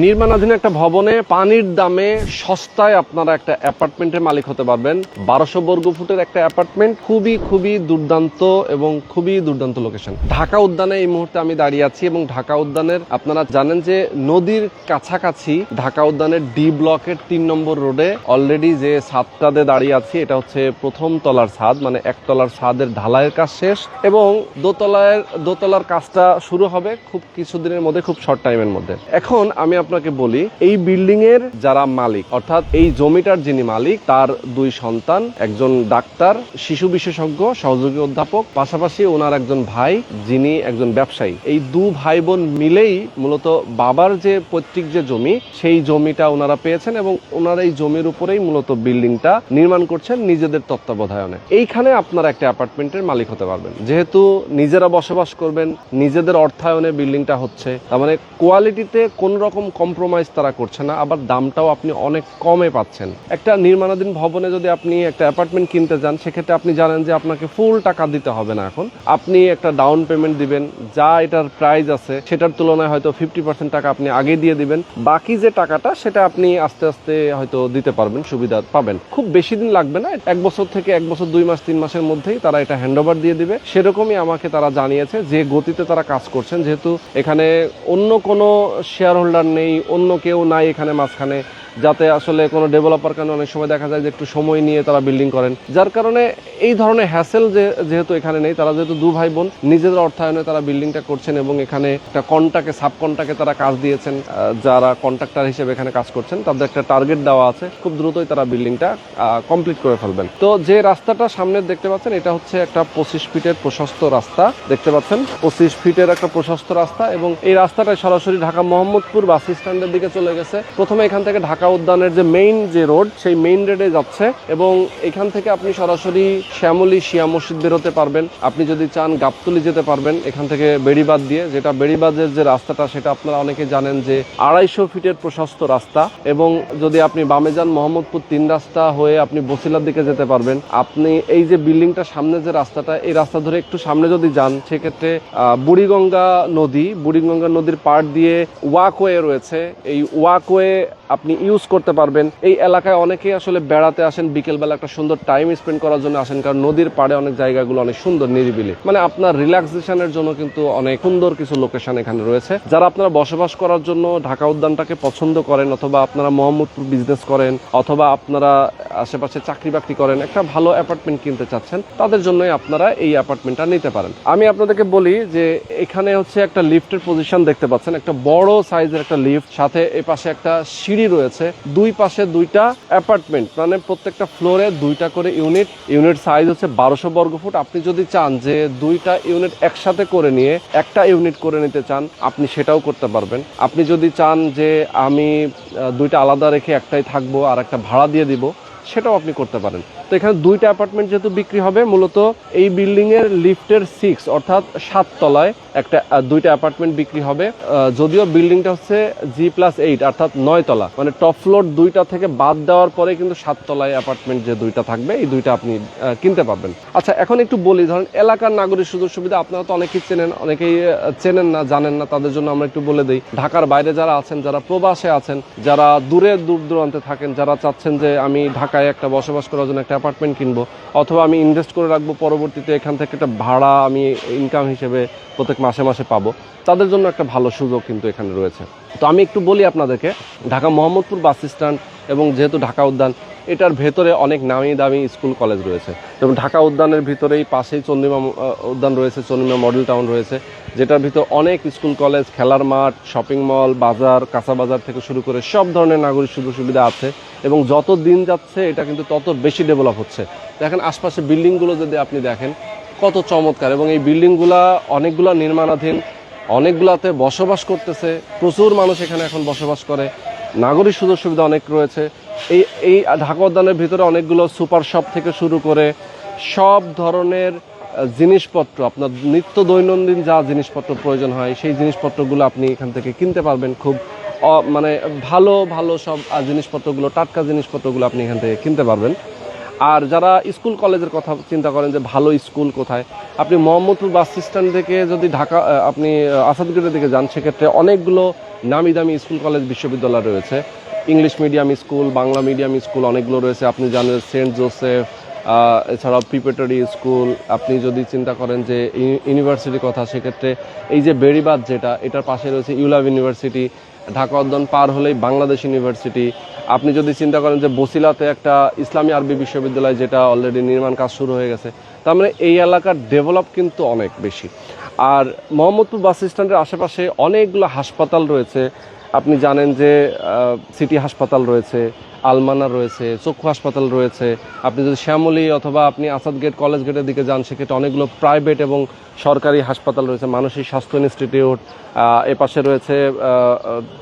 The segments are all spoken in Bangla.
নির্মাণাধীন একটা ভবনে পানির দামে সস্তায় আপনারা একটা অ্যাপার্টমেন্টের মালিক হতে পারবেন। বারোশো বর্গ ফুটের একটা অ্যাপার্টমেন্ট, খুবই খুবই দুর্দান্ত এবং খুবই দুর্দান্ত লোকেশন ঢাকা উদ্যানে এই মুহূর্তে আমি দাঁড়িয়ে আছি এবং ঢাকা উদ্যানের আপনারা জানেন যে নদীর কাছাকাছি ঢাকা উদ্যানের ডি ব্লকের তিন নম্বর রোডে অলরেডি যে ছাদটাতে দাঁড়িয়ে আছি, এটা হচ্ছে প্রথম তলার ছাদ মানে একতলার ছাদের ঢালাইয়ের কাজ শেষ এবং দোতলার দোতলার কাজটা শুরু হবে খুব কিছুদিনের মধ্যে, খুব শর্ট টাইমের মধ্যে। এখন আমি আপনাকে বলি, এই বিল্ডিং এর যারা মালিক, অর্থাৎ এই জমিটার যিনি মালিক, তার দুই সন্তান, একজন ডাক্তার, শিশু বিশেষজ্ঞ, সহযোগী অধ্যাপক, পাশাপাশি ওনার একজন ভাই, যিনি একজন ব্যবসায়ী। এই দু ভাই বোন মিলেই মূলত বাবার যে পৈতৃক যে জমি, সেই জমিটা ওনারা পেয়েছেন এবং ওনারা এই জমির উপরেই মূলত বিল্ডিংটা নির্মাণ করছেন নিজেদের তত্ত্বাবধায়নে এইখানে আপনারা একটা অ্যাপার্টমেন্টের মালিক হতে পারবেন। যেহেতু নিজেরা বসবাস করবেন, নিজেদের অর্থায়নে বিল্ডিংটা হচ্ছে, তার মানে কোয়ালিটিতে কোন রকম কম্প্রোমাইজ তারা করছে না, আবার দামটাও আপনি অনেক কমে পাচ্ছেন। একটা নির্মাণাধীন ভবনে যদি আপনি একটা অ্যাপার্টমেন্ট কিনতে যান, সেক্ষেত্রে আপনি জানেন যে আপনাকে ফুল টাকা দিতে হবে না এখন। আপনি একটা ডাউন পেমেন্ট দিবেন, যা এটার প্রাইস আছে, সেটার তুলনায় হয়তো ফিফটি পার্সেন্ট টাকা আপনি আগে দিয়ে দিবেন। বাকি যে টাকাটা, সেটা আপনি আস্তে আস্তে হয়তো দিতে পারবেন, সুবিধা পাবেন। খুব বেশি দিন লাগবে না, এক বছর থেকে এক বছর, দুই মাস, তিন মাসের মধ্যেই তারা এটা হ্যান্ডওভার দিয়ে দিবে। সেরকমই আমাকে তারা জানিয়েছে যে গতিতে তারা কাজ করছেন, যেহেতু এখানে অন্য কোনো শেয়ার হোল্ডার নেই অন্য কেউ নাই এখানে মাঝখানে। যাতে আসলে কোনো ডেভেলপার কারণে অনেক সময় দেখা যায় যে একটু সময় নিয়ে তারা বিল্ডিং করেন। যার কারণে এই ধরনের হ্যাসেল যে, যেহেতু এখানে নেই, তারা যেহেতু দু ভাই বোন, নিজেদের অর্থায়নে তারা বিল্ডিংটা করছেন এবং এখানে একটা কন্টাকে সাব কন্টাকে তারা কাজ দিয়েছেন যারা কন্ট্রাক্টর হিসেবে এখানে কাজ করছেন, তাদের একটা টার্গেট দেওয়া আছে, খুব দ্রুতই তারা বিল্ডিংটা কমপ্লিট করে ফেলবেন। তো যে রাস্তাটা সামনে দেখতে পাচ্ছেন, এটা হচ্ছে একটা পঁচিশ ফিটের প্রশস্ত রাস্তা। দেখতে পাচ্ছেন, পঁচিশ ফিটের একটা প্রশস্ত রাস্তা এবং এই রাস্তাটা সরাসরি ঢাকা মোহাম্মদপুর বাস স্ট্যান্ডের দিকে চলে গেছে। প্রথমে এখান থেকে ঢাকা উদ্যানের যে মেইন যে রোড সেই মেইন রোডে যাচ্ছে এবং এখান থেকে আপনি সরাসরি শ্যামলী শিয়া মসজিদ বেরোতে পারবেন। আপনি যদি চান গাবতলি যেতে পারবেন, এখান থেকে বেড়িবাদ দিয়ে, যেটা বেড়িবাদের যে রাস্তাটা, সেটা আপনারা অনেকে জানেন যে আড়াইশো ফিটের প্রশস্ত রাস্তা এবং যদি আপনি বামে যান মোহাম্মদপুর তিন রাস্তা হয়ে আপনি বসিলার দিকে যেতে পারবেন। আপনি এই যে বিল্ডিংটার সামনে যে রাস্তাটা, এই রাস্তা ধরে একটু সামনে যদি যান, সেক্ষেত্রে বুড়িগঙ্গা নদী, বুড়িগঙ্গা নদীর পাড় দিয়ে ওয়াকওয়ে রয়েছে। এই ওয়াকওয়ে আপনি ইউজ করতে পারবেন। এই এলাকায় অনেকেই আসলে বেড়াতে আসেন, বিকেলবেলা একটা সুন্দর টাইম স্পেন্ড করার জন্য আসেন, কারণ নদীর পাড়ে অনেক জায়গাগুলো অনেক সুন্দর, নিরিবিলি। মানে আপনার রিল্যাক্সেশনের জন্য কিন্তু অনেক সুন্দর কিছু লোকেশন এখানে রয়েছে। যারা আপনারা বসবাস করার জন্য ঢাকা উদ্যানটাকে পছন্দ করেন, অথবা আপনারা মোহাম্মদপুর বিজনেস করেন, অথবা আপনারা আশেপাশে চাকরি বাকরি করেন, একটা ভালো অ্যাপার্টমেন্ট কিনতে চাচ্ছেন, তাদের জন্যই আপনারা এই অ্যাপার্টমেন্টটা নিতে পারেন। আমি আপনাদেরকে বলি যে, এখানে হচ্ছে একটা লিফটের পজিশন দেখতে পাচ্ছেন, একটা বড় সাইজের একটা লিফট সাথে এই পাশে একটা সিঁড়ি রয়েছে। দুই পাশে দুইটা অ্যাপার্টমেন্ট মানে প্রত্যেকটা ফ্লোরে দুইটা করে ইউনিট ইউনিট সাইজ হচ্ছে বারোশো বর্গ ফুট। আপনি যদি চান যে দুইটা ইউনিট একসাথে করে নিয়ে একটা ইউনিট করে নিতে চান, আপনি সেটাও করতে পারবেন। আপনি যদি চান যে আমি দুইটা আলাদা রেখে একটাই থাকব আর একটা ভাড়া দিয়ে দিব, সেটাও আপনি করতে পারেন। তো এখানে দুইটা অ্যাপার্টমেন্ট যেহেতু বিক্রি হবে, মূলত এই বিল্ডিং এর লিফটের সিক্স অর্থাৎ সাত তলায় একটা দুইটা অ্যাপার্টমেন্ট বিক্রি হবে। যদিও বিল্ডিংটা হচ্ছে জি প্লাস এইট অর্থাৎ নয় তলা মানে টপ ফ্লোর দুইটা থেকে বাদ দেওয়ার পরে কিন্তু সাত তলায় অ্যাপার্টমেন্ট যে দুইটা থাকবে, এই দুইটা আপনি কিনতে পারবেন। আচ্ছা এখন একটু বলি, ধরেন এলাকার নাগরিক সুযোগ সুবিধা, আপনারা তো অনেকেই চেনেন অনেকেই চেনেন না, জানেন না, তাদের জন্য আমরা একটু বলে দিই। ঢাকার বাইরে যারা আছেন, যারা প্রবাসে আছেন, যারা দূরে দূর দূরান্তে থাকেন, যারা চাচ্ছেন যে আমি ঢাকায় একটা বসবাস করার জন্য একটা অ্যাপার্টমেন্ট কিনবো, অথবা আমি ইনভেস্ট করে রাখব পরবর্তীতে এখান থেকে একটা ভাড়া আমি ইনকাম হিসেবে প্রত্যেক মাসে মাসে পাবো। তাদের জন্য একটা ভালো সুযোগ কিন্তু এখানে রয়েছে। তো আমি একটু বলি আপনাদেরকে, ঢাকা মোহাম্মদপুর বাস স্ট্যান্ড এবং যেহেতু ঢাকা উদ্যান, এটার ভেতরে অনেক নামি দামি স্কুল, কলেজ রয়েছে। এবং ঢাকা উদ্যানের ভিতরেই পাশেই চন্দ্রিমা উদ্যান রয়েছে চন্দ্রিমা মডেল টাউন রয়েছে, যেটার ভিতর অনেক স্কুল, কলেজ, খেলার মাঠ, শপিং মল, বাজার, কাঁচা বাজার থেকে শুরু করে সব ধরনের নাগরিক সুযোগ সুবিধা আছে এবং যত দিন যাচ্ছে, এটা কিন্তু তত বেশি ডেভেলপ হচ্ছে। দেখেন, আশপাশে বিল্ডিংগুলো যদি আপনি দেখেন, কত চমৎকার এবং এই বিল্ডিংগুলা অনেকগুলো নির্মাণাধীন, অনেকগুলাতে বসবাস করতেছে, প্রচুর মানুষ এখানে এখন বসবাস করে। নাগরিক সুযোগ সুবিধা অনেক রয়েছে। এই এই ঢাকা উদ্যানের ভিতরে অনেকগুলো সুপার শপ থেকে শুরু করে সব ধরনের জিনিসপত্র, আপনার নিত্য দৈনন্দিন যা জিনিসপত্র প্রয়োজন হয়, সেই জিনিসপত্রগুলো আপনি এখান থেকে কিনতে পারবেন। খুব মানে ভালো ভালো সব জিনিসপত্রগুলো, টাটকা জিনিসপত্রগুলো আপনি এখান থেকে কিনতে পারবেন। আর যারা স্কুল কলেজের কথা চিন্তা করেন যে ভালো স্কুল কোথায়, আপনি মোহাম্মদপুর বাস স্ট্যান্ড থেকে যদি ঢাকা আপনি আসাদগেটের দিকে যান, সেক্ষেত্রে অনেকগুলো নামি দামি স্কুল কলেজ বিশ্ববিদ্যালয় রয়েছে। English medium school, Bangla medium school অনেকগুলো রয়েছে। আপনি জানেন সেন্ট জোসেফ এছাড়াও প্রিপারেটরি স্কুল। আপনি যদি চিন্তা করেন যে ইউনিভার্সিটির কথা, সেক্ষেত্রে এই যে বেড়িবাদ যেটা, এটার পাশে রয়েছে ইউলাভ ইউনিভার্সিটি। ঢাকা অধ্যয়ন পার হলেই বাংলাদেশ ইউনিভার্সিটি। আপনি যদি চিন্তা করেন যে বসিলাতে একটা ইসলামী আরবি বিশ্ববিদ্যালয় যেটা অলরেডি নির্মাণ কাজ শুরু হয়ে গেছে, তার মানে এই এলাকার ডেভেলপ কিন্তু অনেক বেশি। আর মোহাম্মদপুর বাস স্ট্যান্ডের আশেপাশে অনেকগুলো হাসপাতাল রয়েছে। আপনি জানেন যে সিটি হাসপাতাল রয়েছে আলমানা রয়েছে, চক্ষু হাসপাতাল রয়েছে। আপনি যদি শ্যামলী অথবা আপনি আসাদ গেট, কলেজ গেটের দিকে যান, সেক্ষেত্রে অনেকগুলো প্রাইভেট এবং সরকারি হাসপাতাল রয়েছে, মানসিক স্বাস্থ্য ইনস্টিটিউট এ পাশে রয়েছে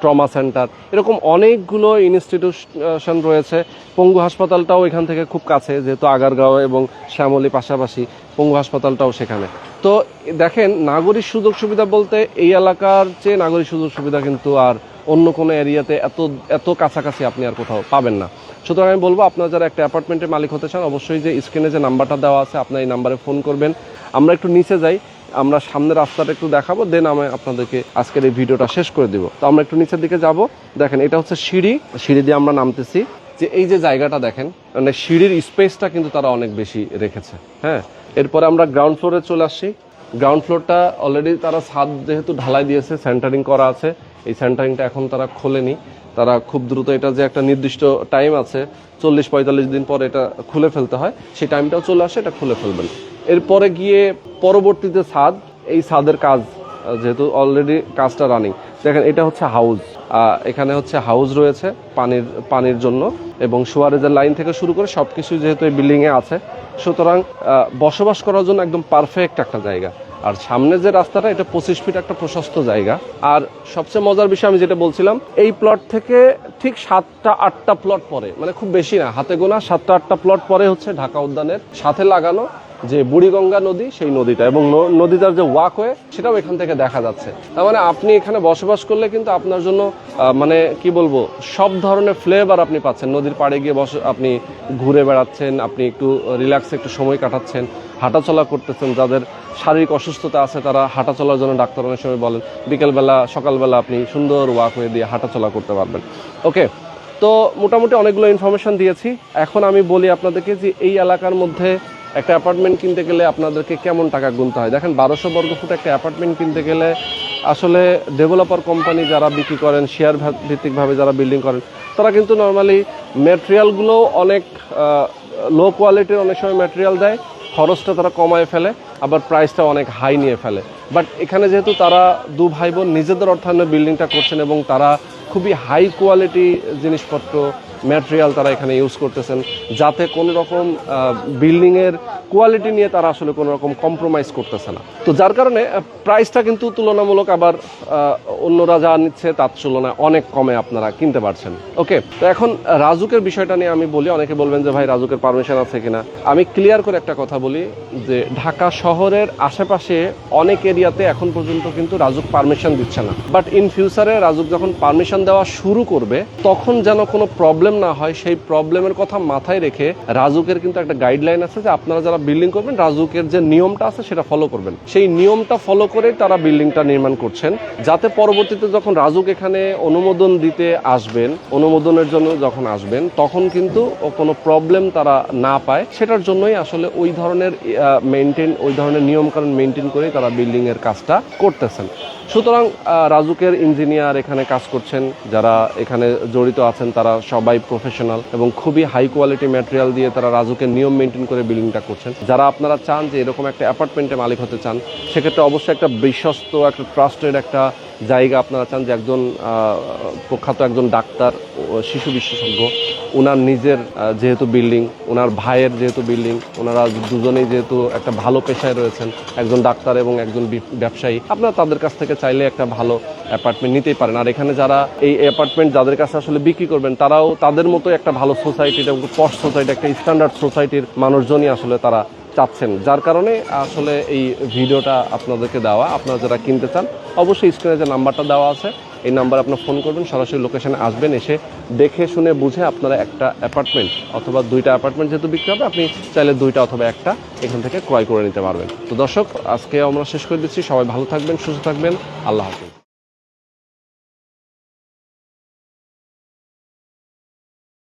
ট্রমা সেন্টার। এরকম অনেকগুলো ইনস্টিটিউশন রয়েছে। পঙ্গু হাসপাতালটাও এখান থেকে খুব কাছে, যেহেতু আগারগাঁও এবং শ্যামলী পাশাপাশি পঙ্গু হাসপাতালটাও সেখানে। তো দেখেন, নাগরিক সুযোগ সুবিধা বলতে এই এলাকার চেয়ে নাগরিক সুযোগ সুবিধা কিন্তু আর অন্য কোনো এরিয়াতে এত এত কাছাকাছি আপনি আর কোথাও পাবেন না। সুতরাং আমি বলব, আপনারা যারা একটা অ্যাপার্টমেন্টের মালিক হতে চান, অবশ্যই যে স্ক্রিনে যে নাম্বারটা দেওয়া আছে, আপনার এই নাম্বারে ফোন করবেন। আমরা একটু নিচে যাই, আমরা সামনের রাস্তাটা একটু দেখাবো, দেন আমি আপনাদেরকে আজকের এই ভিডিওটা শেষ করে দিব। তো আমরা একটু নিচের দিকে যাব। দেখেন, এটা হচ্ছে সিঁড়ি। সিঁড়ি দিয়ে আমরা নামতেছি। যে এই যে জায়গাটা দেখেন মানে সিঁড়ির স্পেসটা কিন্তু তারা অনেক বেশি রেখেছে হ্যাঁ? এরপরে আমরা গ্রাউন্ড ফ্লোরে চলে আসছি। গ্রাউন্ড ফ্লোরটা অলরেডি তারা ছাদ যেহেতু ঢালাই দিয়েছে সেন্টারিং করা আছে। এই সেন্টারিংটা এখন তারা খোলেনি। তারা খুব দ্রুত এটা যে একটা নির্দিষ্ট টাইম আছে, চল্লিশ পঁয়তাল্লিশ দিন পর এটা খুলে ফেলতে হয়, সেই টাইমটাও চলে আসে, এটা খুলে ফেলবেন। এরপরে গিয়ে পরবর্তীতে ছাদ এই ছাদের কাজ যেহেতু অলরেডি কাজটা রানিং দেখেন, এটা হচ্ছে হাউস এখানে হচ্ছে হাউস রয়েছে পানির পানির জন্য এবং সুয়ারেজের লাইন থেকে শুরু করে সব কিছু যেহেতু এই বিল্ডিংয়ে আছে, সুতরাং বসবাস করার জন্য একদম পারফেক্ট একটা জায়গা। আর সামনে যে রাস্তাটা, এটা পঁচিশ ফিট একটা প্রশস্ত জায়গা। আর সবচেয়ে মজার বিষয় আমি যেটা বলছিলাম, এই প্লট থেকে ঠিক সাতটা, আটটা প্লট পরে মানে খুব বেশি না, হাতে গোনা সাতটা, আটটা প্লট পরে হচ্ছে ঢাকা উদ্যানের সাথে লাগানো যে বুড়িগঙ্গা নদী, সেই নদীটা এবং নদীটার যে ওয়াকওয়ে সেটাও এখান থেকে দেখা যাচ্ছে। তার মানে আপনি এখানে বসবাস করলে কিন্তু আপনার জন্য মানে কি বলব, সব ধরনের ফ্লেভার আপনি পাচ্ছেন। নদীর পাড়ে গিয়ে বস, আপনি ঘুরে বেড়াচ্ছেন, আপনি একটু রিল্যাক্সে একটু সময় কাটাচ্ছেন, হাঁটাচলা করতেছেন। যাদের শারীরিক অসুস্থতা আছে, তারা হাঁটাচলার জন্য ডাক্তার অনেক সময় বলেন, বিকেলবেলা, সকালবেলা আপনি সুন্দর ওয়াকওয়ে দিয়ে হাঁটাচলা করতে পারবেন। ওকে, তো মোটামুটি অনেকগুলো ইনফরমেশন দিয়েছি। এখন আমি বলি আপনাদেরকে যে এই এলাকার মধ্যে একটা অ্যাপার্টমেন্ট কিনতে গেলে আপনাদেরকে কেমন টাকা গুনতে হয়? দেখেন, বারোশো বর্গ ফুট একটা অ্যাপার্টমেন্ট কিনতে গেলে আসলে ডেভেলপার কোম্পানি যারা বিক্রি করেন শেয়ার ভিত্তিকভাবে যারা বিল্ডিং করেন, তারা কিন্তু নর্মালি ম্যাটেরিয়ালগুলো অনেক লো কোয়ালিটির অনেক সময় ম্যাটেরিয়াল দেয়, খরচটা তারা কমায় ফেলে, আবার প্রাইসটা অনেক হাই নিয়ে ফেলে। বাট এখানে যেহেতু তারা দু ভাই বোন নিজেদের অর্থায়নে বিল্ডিংটা করছেন এবং তারা খুবই হাই কোয়ালিটি জিনিসপত্র ম্যাটেরিয়াল তারা এখানে ইউজ করতেছেন, যাতে কোনো রকম বিল্ডিংয়ের কোয়ালিটি নিয়ে তারা আসলে কোনো রকম কম্প্রোমাইজ করতেছে না। তো যার কারণে প্রাইসটা কিন্তু তুলনামূলক আবার অন্যরা যা নিচ্ছে তার তুলনায় অনেক কমে আপনারা কিনতে পারছেন। ওকে তো এখন রাজুকের বিষয়টা নিয়ে আমি বলি, অনেকে বলবেন যে, ভাই, রাজুকের পারমিশন আছে কিনা? আমি ক্লিয়ার করে একটা কথা বলি, যে ঢাকা শহরের আশেপাশে অনেক এরিয়াতে এখন পর্যন্ত কিন্তু রাজুক পারমিশন দিচ্ছে না। বাট ইন ফিউচারে রাজুক যখন পারমিশন দেওয়া শুরু করবে, তখন যেন কোনো প্রবলেম না হয়, সেই প্রবলেমের কথা মাথায় রেখে রাজুকের কিন্তু একটা গাইডলাইন আছে যে আপনারা যারা বিল্ডিং করবেন, রাজুকের যে নিয়মটা আছে সেটা ফলো করবেন। সেই নিয়মটা ফলো করে তারা বিল্ডিংটা নির্মাণ করছেন। যাতে পরবর্তীতে যখন রাজুক এখানে অনুমোদন দিতে আসবেন, অনুমোদনের জন্য যখন আসবেন, তখন কিন্তু কোনো প্রবলেম তারা না পায়। সেটার জন্যই আসলে ওই ধরনের মেনটেন ওই ধরনের নিয়মকানুন মেনটেন করেই তারা বিল্ডিং এর কাজটা করতেছেন। সুতরাং রাজুকের ইঞ্জিনিয়ার এখানে কাজ করছেন, যারা এখানে জড়িত আছেন, তারা সবাই প্রফেশনাল এবং খুবই হাই কোয়ালিটি ম্যাটেরিয়াল দিয়ে তারা রাজুকের নিয়ম মেনটেন করে বিল্ডিংটা করছেন। যারা আপনারা চান যে এরকম একটা অ্যাপার্টমেন্টে মালিক হতে চান, সেক্ষেত্রে অবশ্যই একটা বিশ্বস্ত, একটা ট্রাস্টেড একটা জায়গা আপনারা চান যে একজন প্রখ্যাত একজন ডাক্তার শিশু বিশেষজ্ঞ ওনার নিজের যেহেতু বিল্ডিং ওনার ভাইয়ের যেহেতু বিল্ডিং ওনারা দুজনেই যেহেতু একটা ভালো পেশায় রয়েছেন, একজন ডাক্তার এবং একজন ব্যবসায়ী, আপনারা তাদের কাছ থেকে চাইলে একটা ভালো অ্যাপার্টমেন্ট নিতেই পারেন। আর এখানে যারা এই অ্যাপার্টমেন্ট যাদের কাছে আসলে বিক্রি করবেন, তারাও তাদের মতো একটা ভালো সোসাইটির এবং পশ সোসাইটি, একটা স্ট্যান্ডার্ড সোসাইটির মানুষজনই আসলে তারা চাচ্ছেন, যার কারণে আসলে এই ভিডিওটা আপনাদেরকে দেওয়া। আপনারা যারা কিনতে চান, অবশ্যই স্ক্রিনে যে নাম্বারটা দেওয়া আছে, এই নাম্বার আপনার ফোন করবেন, সরাসরি লোকেশনে আসবেন, এসে দেখে শুনে বুঝে আপনারা একটা অ্যাপার্টমেন্ট অথবা দুইটা অ্যাপার্টমেন্ট যেহেতু বিক্রি হবে, আপনি চাইলে দুইটা অথবা একটা এখান থেকে ক্রয় করে নিতে পারবেন। তো দর্শক, আজকে আমরা শেষ করে দিচ্ছি। সবাই ভালো থাকবেন, সুস্থ থাকবেন। আল্লাহ হাফিজ।